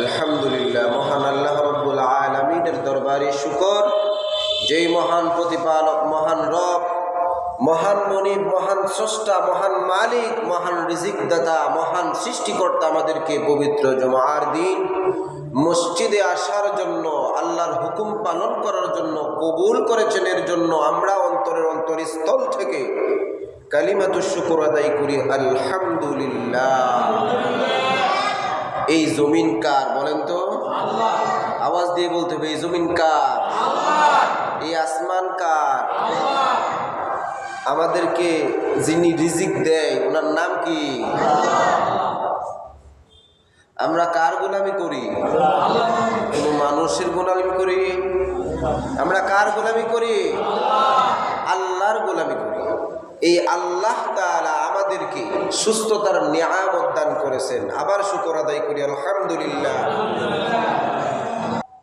আলহামদুলিল্লাহ, মহান আল্লাহ রব্বুল আলমিনের দরবারে শুকর। যেই মহান প্রতিপালক, মহান রব, মহান মনিব, মহান স্রষ্টা, মহান মালিক, মহান রিজিকদাতা, মহান সৃষ্টিকর্তা আমাদেরকে পবিত্র জমার দিন, মসজিদে আসার জন্য, আল্লাহর হুকুম পালন করার জন্য, কবুল করেছেন এর জন্য আমরা অন্তরের অন্তরস্থল থেকে কালিমাতুর শুকুর আদায় করি। আলহামদুলিল্লাহ। এই জমিন কার বলেন তো? আওয়াজ দিয়ে বলতে হবে এই জমিন কার? এই আসমান কার? আমাদেরকে যিনি রিজিক দেয় ওনার নাম কি? আমরা কার গোলামি করি? কোনো মানুষের গোলামি করি? আমরা কার গোলামি করি? আল্লাহর গোলামি করি। এই আল্লাহ আমাদেরকে সুস্থতার নিয়ামত দান করেছেন। আবার শুকর আদায় করি, আলহামদুলিল্লাহ।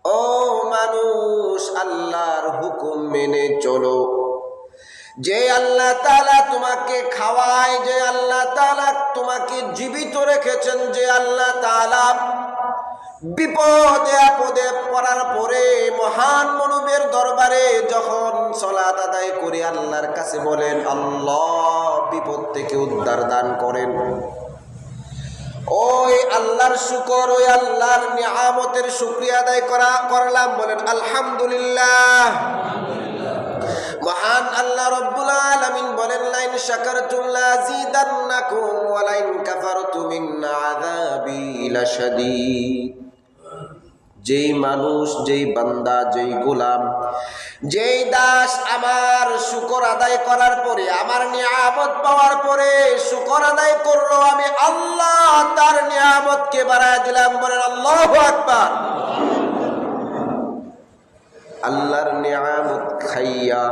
ও মানুষ, আল্লাহর হুকুম মেনে চলো। যে আল্লাহ তাআলা তোমাকে খাওয়ায়, যে আল্লাহ তাআলা তোমাকে জীবিত রেখেছেন, যে আল্লাহ তাআলা বিপদে আপদে পড়ার পরে মহান মনুবের দরবারে যখন সলাত আদায় করে আল্লাহর কাছে বলেন, আল্লাহ বিপদ থেকে উদ্ধার দান করেন। ওই আল্লাহর শুকর, ওই আল্লাহর নিয়ামতের শুক্রিয়া আদায় করা, করলাম, বলেন, আলহামদুলিল্লাহ। মহান আল্লাহ রব্বুল আলামিন বলেন, লাইন শাকারতুম লাযিদান্নাকুম ওয়া লাইন কাফারতুম ইন আযাবি লাশাদীদ। যেই মানুষ, যেই বান্দা, যেই গোলাম, যেই দাস আমার শুকর আদায় করার পরে, আমার নিয়ামত পাওয়ার পরে শুকর আদায় করল, আমি আল্লাহ তার নিয়ামতকে বাড়ায় দিলাম, বলেন আল্লাহ আকবার। আল্লাহর নিয়ামত খাইয়া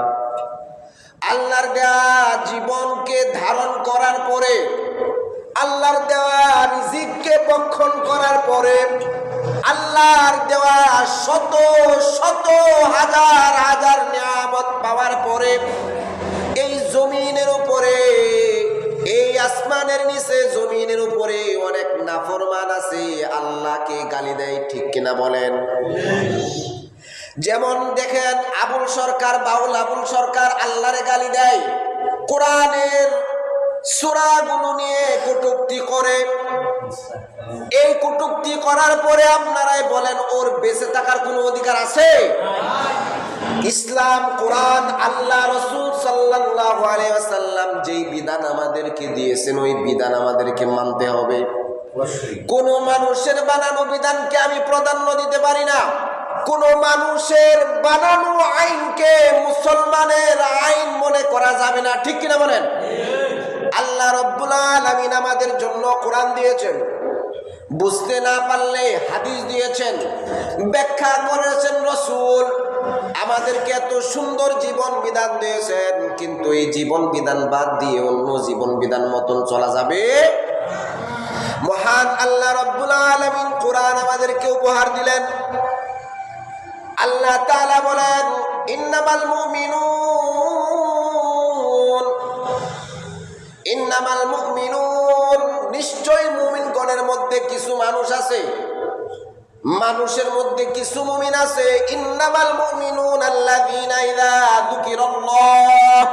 আল্লাহর দেওয়া জীবনকে ধারণ করার পরে, আল্লাহর দেওয়া রিজিককে বক্ষণ করার পরে, আল্লাহর দেওয়া শত শত হাজার হাজার নিয়ামত পাওয়ার পরে, এই জমিনের উপরে, এই আসমানের নিচে জমিনের উপরে অনেক নাফরমান আছে, আল্লাহকে গালি দেয়, ঠিক কিনা বলেন? যেমন দেখেন আবুল সরকার বাউল আবুল সরকার আল্লাহরে গালি দেয়। কোরআনের সুরাগুলো নিয়ে কটুক্তি করে। এই কটুক্তি করার পরে আপনারাই বলেন ওর বেঁচে থাকার কোনো অধিকার আছে? ইসলাম কোরআন আল্লাহ রসুল সাল্লাহ আলাইসাল্লাম যেই বিধান আমাদেরকে দিয়েছেন ওই বিধান আমাদেরকে মানতে হবে। কোন মানুষের বানানো বিধানকে আমি প্রাধান্য দিতে পারি না। কোন মানুষের বানানো আইনকে মুসলমানের আইন মনে করা যাবে না, ঠিক কিনা বলেন? আল্লাহ রব্বুল আলামিন আমাদের জন্য কোরআন দিয়েছেন। বুঝতে না পারলে হাদিস দিয়েছেন, ব্যাখ্যা করেছেন রসুল। আমাদেরকে এত সুন্দর জীবন বিধান দিয়েছেন, কিন্তু এই জীবন বিধান বাদ দিয়ে অন্য জীবন বিধান মতন চলা যাবে? মহান আল্লাহ রব্বুল আলামিন কোরআন আমাদেরকে উপহার দিলেন। আল্লাহ তাআলা বলেন, ইন্নামাল মুমিনুন ইন্নামাল মুমিনুন নিশ্চয় মুমিনগণের মধ্যে কিছু মানুষ আছে। মানুষের মধ্যে কিছু মুমিন আছে। ইন্নামাল মুমিনুন আল্লাযীনা ইযা যুকিরাল্লাহ।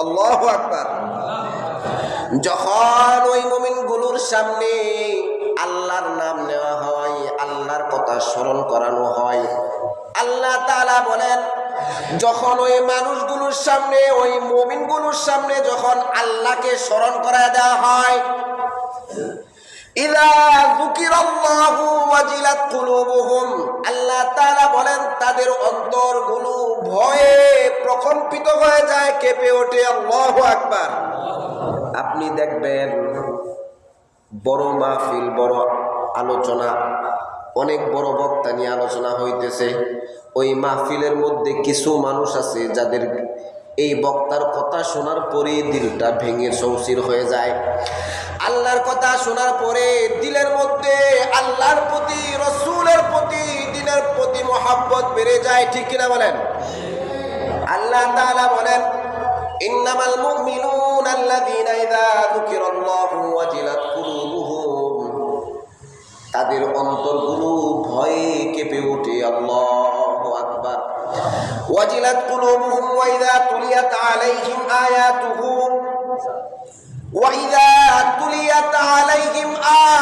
আল্লাহু আকবার। যখন ওই মুমিনগুলোর সামনে আল্লাহর নাম নেওয়া কথা স্মরণ করানো হয়। আল্লাহ তালা বলেন, যখন ওই মানুষগুলোর সামনে, ওই মুমিনগুলোর সামনে যখন আল্লাহকে স্মরণ করা দেওয়া হয় তাদের ভয়ে প্রকম্পিত হয়ে যায়, কেঁপে ওঠে আকবার। আপনি দেখবেন, বড় মাহফিল, বড় আলোচনা অনেক বড় বক্তা নিয়ে আলোচনা হইতেছে। ওই মাহফিলের মধ্যে কিছু মানুষ আছে যাদের এই বক্তার কথা শোনার পরে দিলটা ভেঙে সৌসির হয়ে যায়। আল্লাহর কথা শোনার পরে দিলের মধ্যে আল্লাহর প্রতি, রসুলের প্রতি দিনের প্রতি মহাব্বত বেড়ে যায়, ঠিক কিনা বলেন? আল্লাহ তাআলা বলেন, ইন্নামাল মুমিনুন আল্লাযীনা ইযা যুকিরাল্লাহু ওয়াজিলাত তাদের অন্তরগুলো ভয়ে কেঁপে ওঠে আল্লাহ আকবার। ওয়াজিলাত কুলুবুহুম ওয়া ইযা তুলিয়াত আলাইহিম আয়াতুহু। ওয়াইদা তুলিয়াত আলাইহিম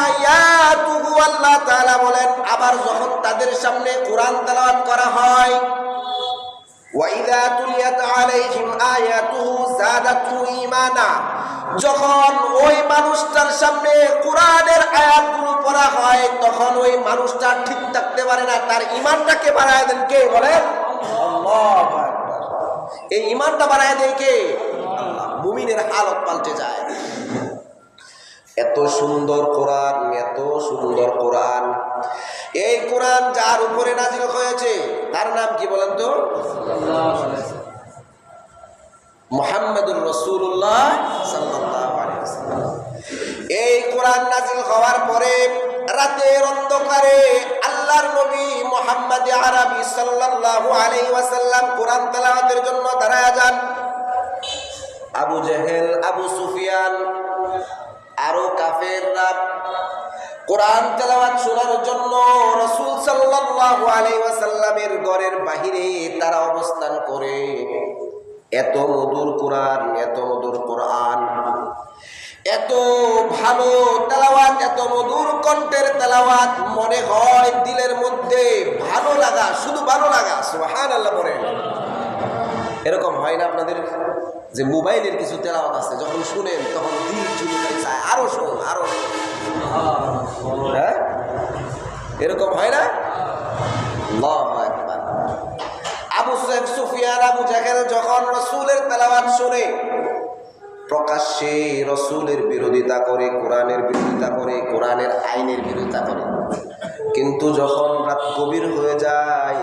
আয়াতুহু, আল্লাহ তাআলা বলেন, আবার যখন তাদের সামনে কোরআন তেলাওয়াত করা হয় ওয়াইদা তুলিয়াত আলাইহিম আয়াতুহু যাদাতু ঈমানা। যখন ওই মানুষটার সামনে কোরআনের আয়াতগুলো পড়া হয়, তখন ওই মানুষটা ঠিক থাকতে পারে না। তার ঈমানটাকে বাড়ায় দেন কে বলেন? এই ইমানটা বাড়ায় দেয় কে? মুমিনের হালত পাল্টে যায়। এত সুন্দর কোরআন, এত সুন্দর কোরআন। এই কোরআন যার উপরে নাজিল হয়েছে, তার নাম কি বলেন তো? মোহাম্মদুর রসুল্লাহ এই কোরআন নাজিল হওয়ার পরে রাতের অন্ধকারে আল্লাহর নবী মোহাম্মদ আরবি সাল্লাল্লাহু আলাইহি ওয়াসাল্লাম কোরআন তেলাওয়াতের জন্য দাঁড়ায় যান। আবু জেহেল, আবু সুফিয়ান, আরও কাফেররা কোরআন তেলাওয়াত শোনার জন্য রসুল সাল্লাল্লাহু আলাইহি ওয়াসাল্লামের ঘরের বাহিরে তারা অবস্থান করে। এত মধুর কোরআন, এত মধুর কোরআন, এত ভালো তেলাওয়াত, এত মধুর কণ্ঠের তেলাওয়াত মনে হয় দিলের মধ্যে ভালো লাগা, শুধু ভালো লাগা, সুবহানাল্লাহ পরে এরকম হয় না আপনাদের? যে মোবাইলের কিছু তেলাওয়াত আছে, যখন শুনেন, তখন দিল চুলকাই চায় আরও শুন আরও। হ্যাঁ? এরকম হয় না? আল্লাহু আবু জাহেল যখন রসুলের তেলাওয়াত শুনে, প্রকাশ্যে রসুলের বিরোধিতা করে, কোরআনের বিরোধিতা করে, কোরআনের আইনের বিরোধিতা করে কিন্তু যখন রাত গভীর হয়ে যায়,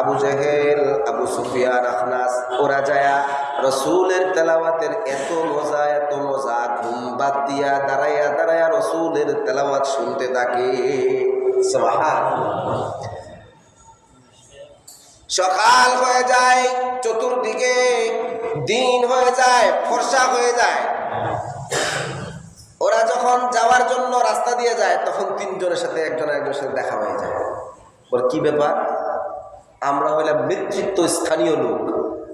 আবু জাহেল, আবু সুফিয়ান, আখনাস, ওরা যায়া রসুলের তেলাওয়াতের এত মজা এত মজা, ঘুম বাদ দিয়া দাঁড়াইয়া দাঁড়াইয়া রসুলের তেলাওয়াত শুনতে থাকে সুবহানাল্লাহ। সকাল হয়ে যায়, চতুর্দিকে দিন হয়ে যায়, ফর্সা হয়ে যায়। ওরা যখন যাওয়ার জন্য রাস্তা দিয়ে যায়, তখন তিনজনের সাথে একজন একজনের সাথে দেখা হয়ে যায়। ওর কি ব্যাপার? আমরা হইলাম নেতৃত্ব স্থানীয় লোক।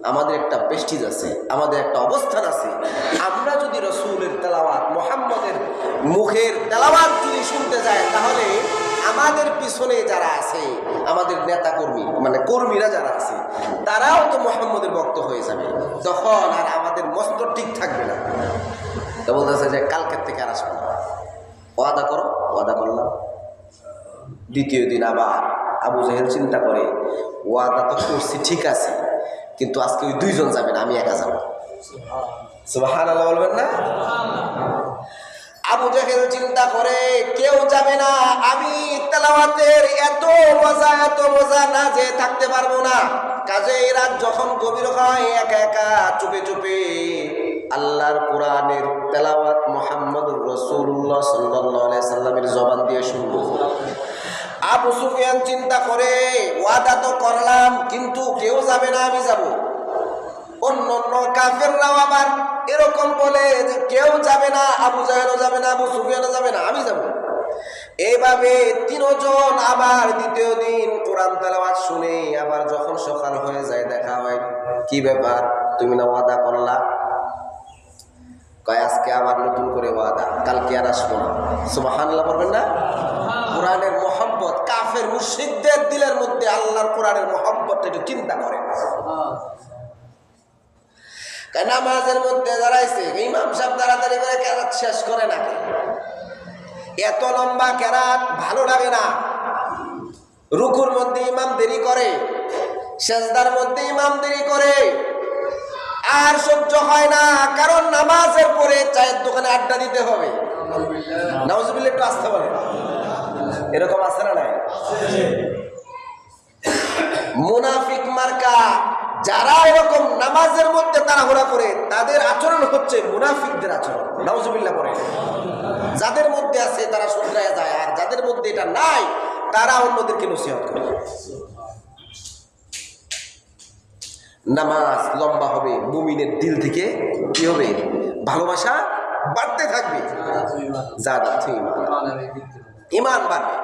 আমাদের একটা পেস্টিজ আছে, আমাদের একটা অবস্থান আছে। আমরা যদি রসুলের তেলাওয়াত, মোহাম্মদের মুখের তেলাওয়াত যদি শুনতে যায় তাহলে আমাদের পিছনে যারা আছে আমাদের নেতা কর্মী মানে কর্মীরা যারা আছে তারাও তো মোহাম্মদের ভক্ত হয়ে যাবে। তখন আর আমাদের মস্ত ঠিক থাকবে না। তো বলতেছে যে কালকের থেকে আর আসব না। ওয়াদা করো ওয়াদা করলাম। দ্বিতীয় দিন আবার আবু জাহেল চিন্তা করে ওয়াদা তো করছি ঠিক আছে কিন্তু আজকে ওই দুইজন যাবেন আমি একা যাব। আল্লাহ বলবেন না? আবু জাহেল চিন্তা করে, কেউ যাবে না, আমি তেলাওয়াতের এত মজা এত মজা না যে থাকতে পারব না। কাজে রাত যখন গভীর হয়, একা একা চুপে চুপে আল্লাহর কোরআনের তেলাওয়াত মোহাম্মদ রসুল্লাহ সাল্লাহ সাল্লামের জবান দিয়ে শুনব। আবু সুফিয়ান চিন্তা করে, ওয়াদা তো করলাম, কিন্তু কেউ যাবে না, আমি যাব। অন্য অন্য কাফেররাও আবার এরকম বলে যে কেউ যাবে না, আবু জাহেলও যাবে না, আবু সুফিয়ানও যাবে না, আমি যাব। এইভাবে তিনজন আবার দ্বিতীয় দিন কোরআন তেলাওয়াত শুনে আবার যখন সকাল হয়ে যায়, দেখা হয়, কি ব্যাপার? তুমি না ওয়াদা করলা? কয়, আজকে আবার নতুন করে ওয়াদা, কালকে আর আসব না। বলবেন না? কোরআনের মহব্বত, কাফের মুশরিকদের দিলের মধ্যে আল্লাহর কোরআনের মহব্বতটা একটু চিন্তা করে। নামাজের মধ্যে দাঁড়াইছে ইমাম সাহেব তাড়াতাড়ি করে কেরাত শেষ করে নাকি এত লম্বা কেরাত ভালো লাগে না। রুকুর মধ্যে ইমাম দেরি করে সেজদার মধ্যে ইমাম দেরি করে। আর সহ্য হয় না কারণ নামাজের পরে চায়ের দোকানে আড্ডা দিতে হবে। নামাজবিল্লা একটু আসতে পারে এরকম আছে না নাই? মুনাফিক মার্কা যারা এরকম নামাজের মধ্যে তাড়াহুড়া করে, তাদের আচরণ হচ্ছে মুনাফিকদের আচরণ। নাউজুবিল্লাহ পরে যাদের মধ্যে আছে, তারা শুধরায় যায়, আর যাদের মধ্যে এটা নাই, তারা অন্যদেরকে নসিহত করে। নামাজ লম্বা হবে, মুমিনের দিল থেকে কি হবে? ভালোবাসা বাড়তে থাকবে। ইমান বাড়বে।